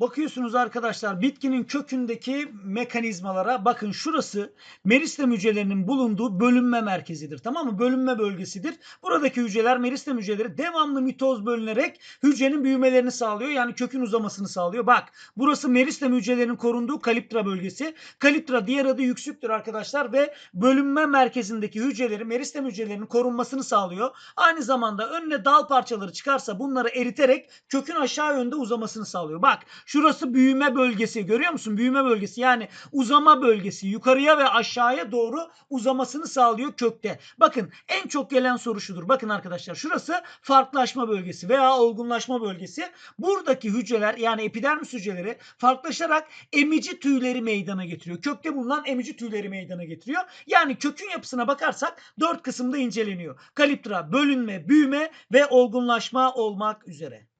Bakıyorsunuz arkadaşlar bitkinin kökündeki mekanizmalara bakın şurası meristem hücrelerinin bulunduğu bölünme merkezidir. Tamam mı? Bölünme bölgesidir. Buradaki hücreler meristem hücreleri devamlı mitoz bölünerek hücrenin büyümelerini sağlıyor. Yani kökün uzamasını sağlıyor. Bak burası meristem hücrelerinin korunduğu kaliptra bölgesi. Kaliptra diğer adı yüksüktür arkadaşlar ve bölünme merkezindeki hücreleri meristem hücrelerinin korunmasını sağlıyor. Aynı zamanda önüne dal parçaları çıkarsa bunları eriterek kökün aşağı yönde uzamasını sağlıyor. Bak şurası büyüme bölgesi görüyor musun? Büyüme bölgesi yani uzama bölgesi yukarıya ve aşağıya doğru uzamasını sağlıyor kökte. Bakın en çok gelen soru şudur. Bakın arkadaşlar şurası farklılaşma bölgesi veya olgunlaşma bölgesi. Buradaki hücreler yani epidermis hücreleri farklılaşarak emici tüyleri meydana getiriyor. Kökte bulunan emici tüyleri meydana getiriyor. Yani kökün yapısına bakarsak dört kısımda inceleniyor. Kaliptra, bölünme, büyüme ve olgunlaşma olmak üzere.